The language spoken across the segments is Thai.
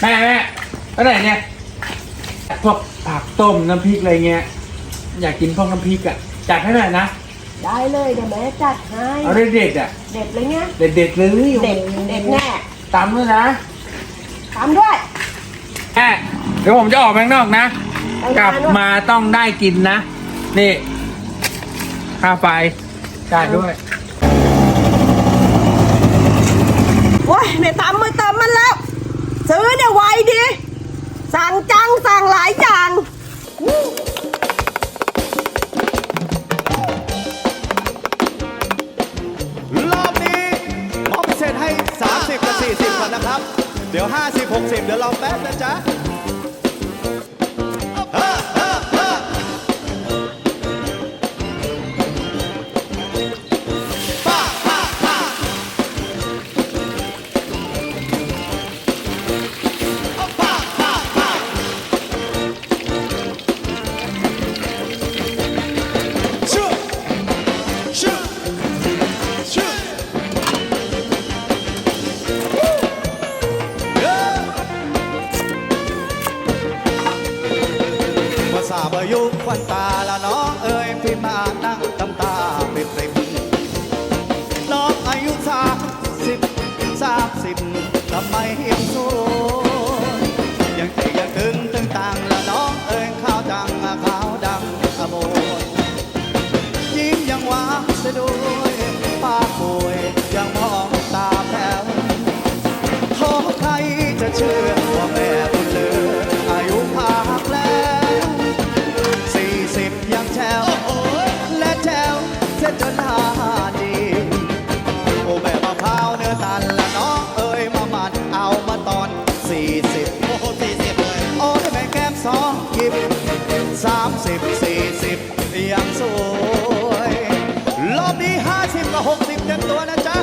แม่แม่อะไรเนี่ยพวกผักต้มน้ำพริกอะไรเงี้ย อยากกินพวกน้ำพริกอะจัดให้หน่อยนะ ได้เลยเดี๋ยวแม่จัดให้เอาเด็ดๆอะเด็ดเลยเนี่ยเด็ดๆเลยเด็ดเด็ดแน่ตามด้วยนะทำด้วยแม่เดี๋ยวผมจะออกไปข้างนอกนะไปกงานลับด้วยมาต้องได้กินนะ นี่ค่าไฟจ่ายด้วยโอ้ยไม่ตามไม่ตามมันแล้ว ซื้อเนี่ยไวดิ สั่งจังสั่งหลายอย่าง รอบนี้มอบพิเศษให้ 30 กับ 40ก่อนนะครับ เดี๋ยว 50 60 เดี๋ยวเราแป๊บนะจ๊ะ บายุควันตาละน้องเอ้ยพี่มานั่ง สองกิบสามสิบสี่สิบยังสวย รอบนี้ห้าสิบกับหกสิบเต็มตัวนะจ๊ะ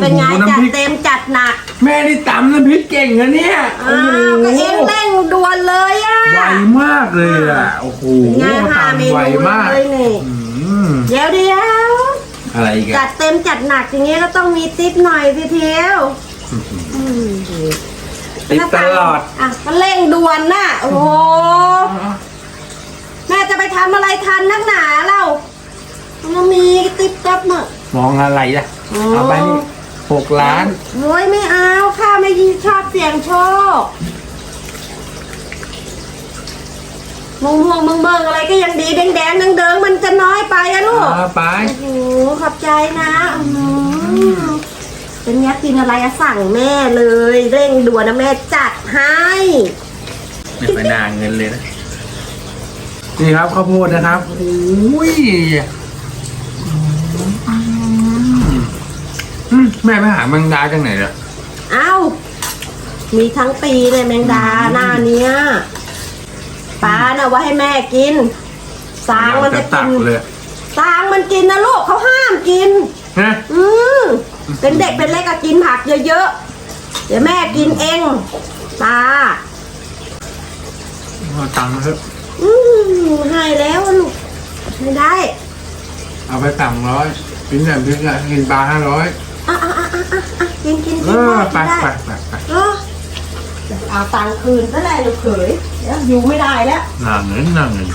เลเป็นไงยเป็นไง โอ้โหจัดน้ำพริก เต็มจัดหนักแม่นี่ตำน้ำพริกเก่งนะเนี่ยโอ้อ้าโหวก็เองเร่งด่วนเลยอะไวมากเลยอะโอ้โหงานหาเมตำไวนูมากเลยนี่อืมเดี๋ยวเดียวอะไรอีกจัอะดเต็มจัดหนักอย่างเงี้ยก็ต้องมีติ๊บหน่อยพี่เทียวอืมติดตลอดอะก็เร่งด่วนน่ะโอ้โหแม่จะไปทำอะไรทันนักหนาเล่ามันมีติ๊บกับเนอะมองอะไรล่ะอ๋อเอาไปนี่ หกล้าน โอ้ยไม่เอาข้าไม่ชอบเสี่ยงโชคมงม่วงมึงเบิงอะไรก็ยังดีแดงแดงๆเดิงๆมันจะน้อยไปอะลูกเอาไป โอ้โหขอบใจนะอืมเป็นยักษ์กินอะไรอะสั่งแม่เลย เร่งด่วนนะแม่จัดให้ ไม่ไปนางเงินเลยนะ นี่ครับข้าวโพดนะครับโอ้ย อืมแม่ไปหาแมงดาจากไหนล่ะเอ้ามีทั้งปีเลยแมงดาหน้าเนี้ยปลาน่ะว่าให้แม่กิน สางมันจะตักิกนเลยสางมันกินนะลูกเขาห้ามกิน นะอืมเป็นเด็กเป็นเล็กก็กินผักเยอะๆ เดี๋ยวแม่กินเองตาเอาตังค์มาเถอะอืมให้แล้วอะลูก ไม่ได้ เอาไปสามร้อยกินแบบพริกอะกินปลาห้าร้อย อะอะอะอะอะอะกินกินเอกินอได้ไปกินไปได้ไปไปเออเอาตังค์คืนก็ได้ลูกเขยเดี๋ยวอยู่ไม่ได้แล้ว หนาเงินหนาเงิน